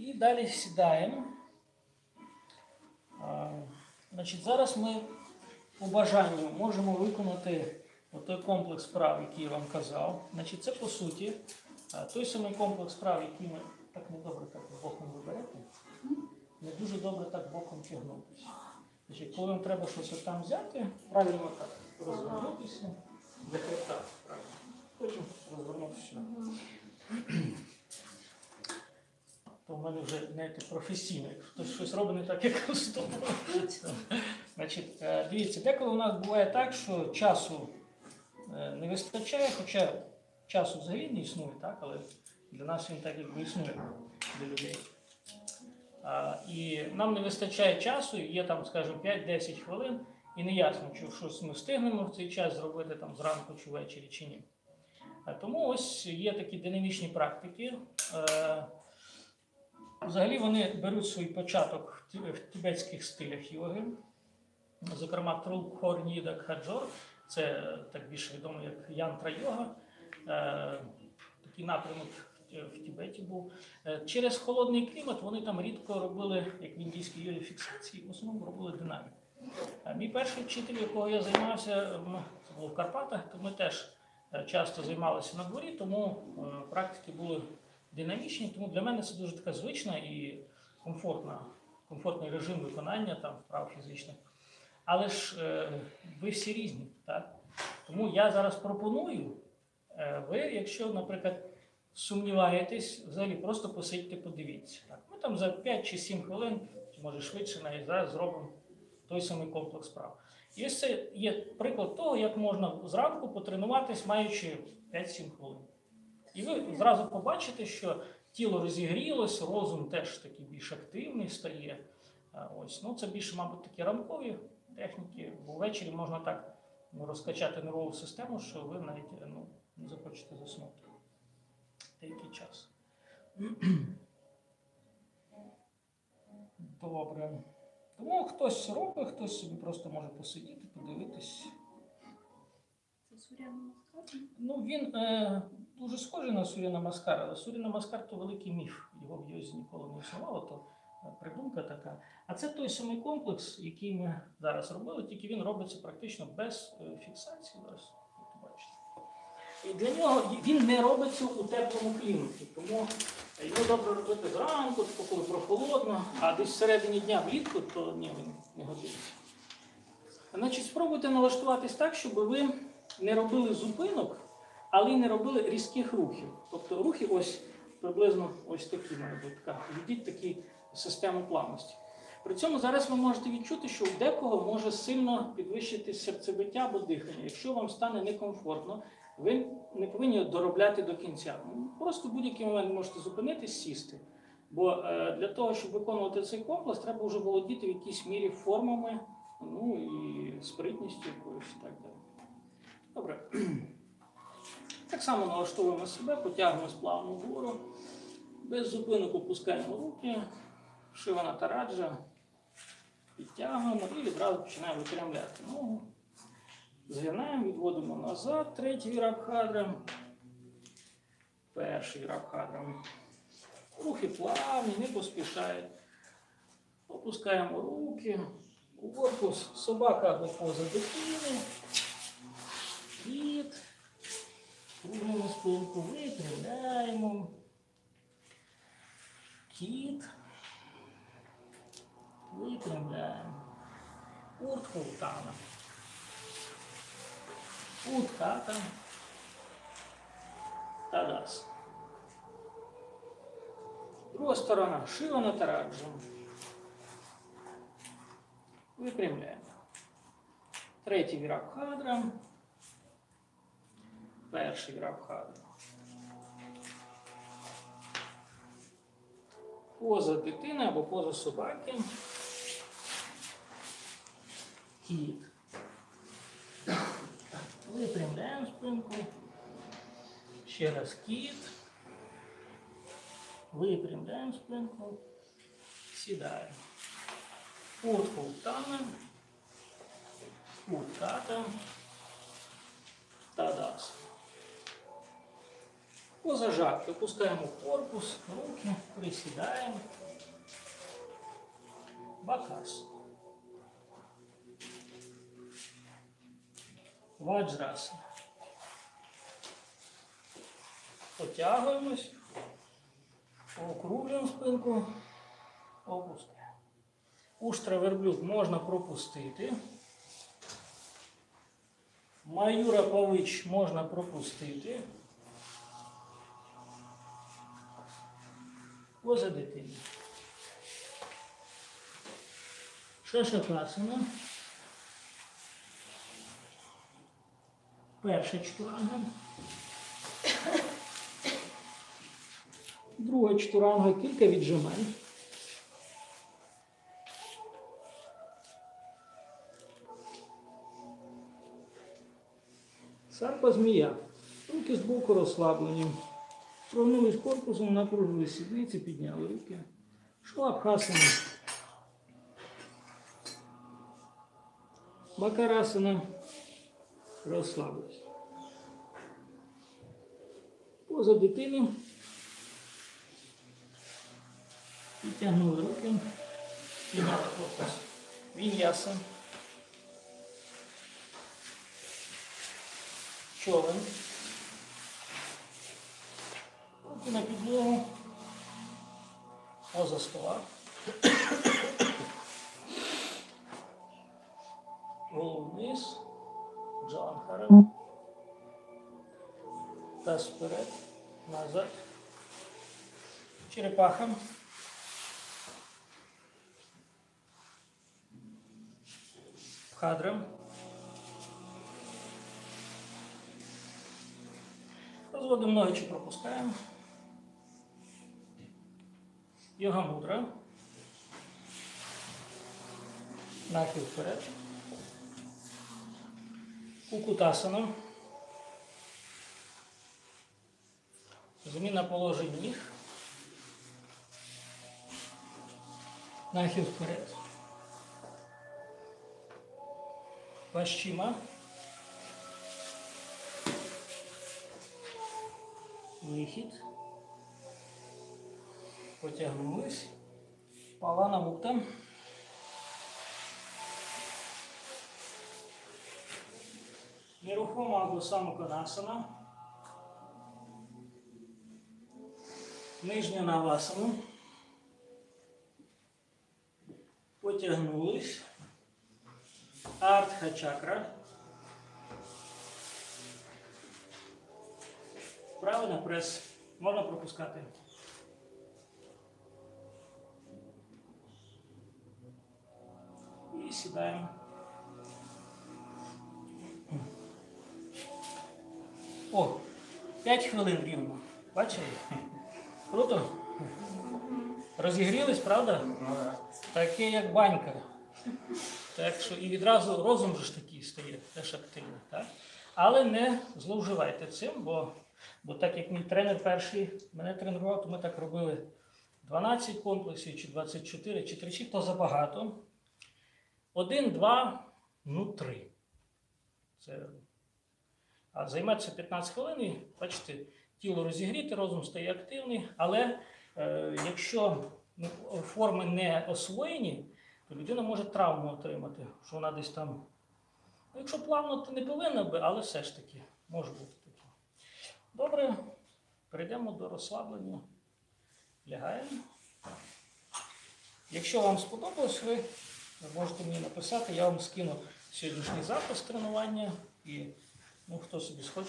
І далі сідаємо. Значить, зараз ми по бажанню можемо виконати той комплекс справ, який я вам казав. Значить, це по суті той самий комплекс справ, який ми так недобре так боком виберете, не дуже добре так боком тягнутися. Значить, коли вам треба щось там взяти, правильно так розвернутися для хребта. Потім розвернутися. То в мене вже знаєте, професійно. Якщо хтось щось робить не так, як. Значить, е, дивіться, деколи у нас буває так, що часу е, не вистачає, хоча часу взагалі не існує, так, але для нас він так якби існує для людей. А, І нам не вистачає часу, є там, скажімо, 5-10 хвилин, і не ясно, чи щось ми встигнемо в цей час зробити там зранку чи ввечері чи ні. А Тому ось є такі динамічні практики. Е, Взагалі вони беруть свій початок в тибетських стилях йоги. Зокрема, Трул Хорніда Кхаджор, це е, так більш відомо як янтра йога. Е, Такий напрямок в- Тибеті був. Е, Через холодний клімат вони там рідко робили, як в індійській йогі, фіксації, в основному робили динаміку. Мій перший вчитель, якого я займався, це було в Карпатах, то ми теж е, часто займалися на дворі, тому е, практики були динамічні. Тому для мене це дуже така звична і комфортна, комфортний режим виконання там вправ фізичних. Але ж е, ви всі різні, так? Тому я зараз пропоную, е, ви, якщо, наприклад, сумніваєтесь, взагалі просто посидьте, подивіться. Так? Ми там за 5 чи 7 хвилин, може швидше, навіть зараз зробимо той самий комплекс справ. І ось це є приклад того, як можна зранку потренуватись, маючи 5-7 хвилин. І ви зразу побачите, що тіло розігрілось, розум теж такий більш активний стає. Ось, ну це більше, мабуть, такі рамкові техніки, бо ввечері можна так розкачати нервову систему, що ви навіть е, ну, не захочете заснути деякий час. Добре. Тому хтось робить, хтось собі просто може посидіти, подивитись. Це Суря Намаскар? Ну, він е, дуже схожий на Суріна Маскара, але Суріна Маскар то великий міф. Його в Йозі ніколи не існувало, то е, придумка така. А це той самий комплекс, який ми зараз робили, тільки він робиться практично без е, фіксації. Зараз бачите. І для нього він не робиться у теплому кліматі, тому його добре робити зранку, коли прохолодно, а десь всередині дня влітку, то ні, він не годиться. Значить, спробуйте налаштуватись так, щоб ви не робили зупинок, але й не робили різких рухів. Тобто рухи ось приблизно ось такі мають бути. Введіть такі систему плавності. При цьому зараз ви можете відчути, що у декого може сильно підвищити серцебиття або дихання. Якщо вам стане некомфортно, ви не повинні доробляти до кінця. Ну, Просто в будь-який момент можете зупинитись, сісти. Бо е, для того, щоб виконувати цей комплекс, треба вже володіти в якійсь мірі формами, ну і спритністю якоюсь і так далі. Добре. Так само налаштовуємо себе, потягуємо плавно вгору. Без зупинок опускаємо руки, шивана тараджа, підтягуємо і відразу починаємо випрямляти ногу. Згинаємо, відводимо назад, третій вірабхадра, перший вірабхадра. Рухи плавні, не поспішають. Опускаємо руки, корпус собака або поза дитини. Кіт. Круглимо спинку, випрямляємо. Кіт. Випрямляємо. Уртка утана. Утката. Тадас. Друга сторона. Шива на тараджу. Випрямляємо. Третій вірабхадра. Перший вірабхадра. Поза дитини або поза собаки. Кіт. Випрямляємо спинку. Ще раз кіт. Випрямляємо спинку. Сідаємо. Утку утана. Утката. Тадас. Позажатки. Опускаємо корпус, руки, присідаємо. Бакас. Ваджрасана. Потягуємось, округлюємо спинку, опускаємо. Уштра верблюд можна пропустити. Маюра павич можна пропустити. Поза дитині. Шашакасана. Перша чтуранга. Друга чтуранга, кілька віджимань. Сарпа змія. Руки збоку розслаблені. Прогнулись корпусом, напружили сідниці, підняли руки. Шалабхасана. Макарасана. Розслабились. Поза дитини. Підтягнули руки. Підняли корпус. Він'яса. Човен. Руки на підлогу. Поза стола. Голову вниз. Джанхара. Таз вперед. Назад. Черепаха. Пхадрам. Розводимо ноги чи пропускаємо. Йога мудра. Нахил вперед. Кукутасана. Зміна положень ніг. Нахил вперед. Пащима. Потягнулись. Палана мукта. Нерухома або самоконасана. Нижня навасана. Потягнулись. Артха чакра. Правильно, прес. Можна пропускати. І сідаємо. О, 5 хвилин рівно. Бачили? Круто? Розігрілись, правда? Таке, як банька. Так що і відразу розум же ж такий стає теж активний. Так? Але не зловживайте цим, бо, бо так як мій тренер перший мене тренував, то ми так робили 12 комплексів, чи 24, чи 3, то забагато. Один, два, ну три. Це... А займатися 15 хвилин, і, бачите, тіло розігріте, розум стає активний, але е, якщо ну, форми не освоєні, то людина може травму отримати, що вона десь там. Ну, якщо плавно, то не повинна би, але все ж таки може бути таке. Добре, перейдемо до розслаблення. Лягаємо. Якщо вам сподобалось, ви можете мені написати, я вам скину сьогоднішній запис тренування і ну, хто собі схоче.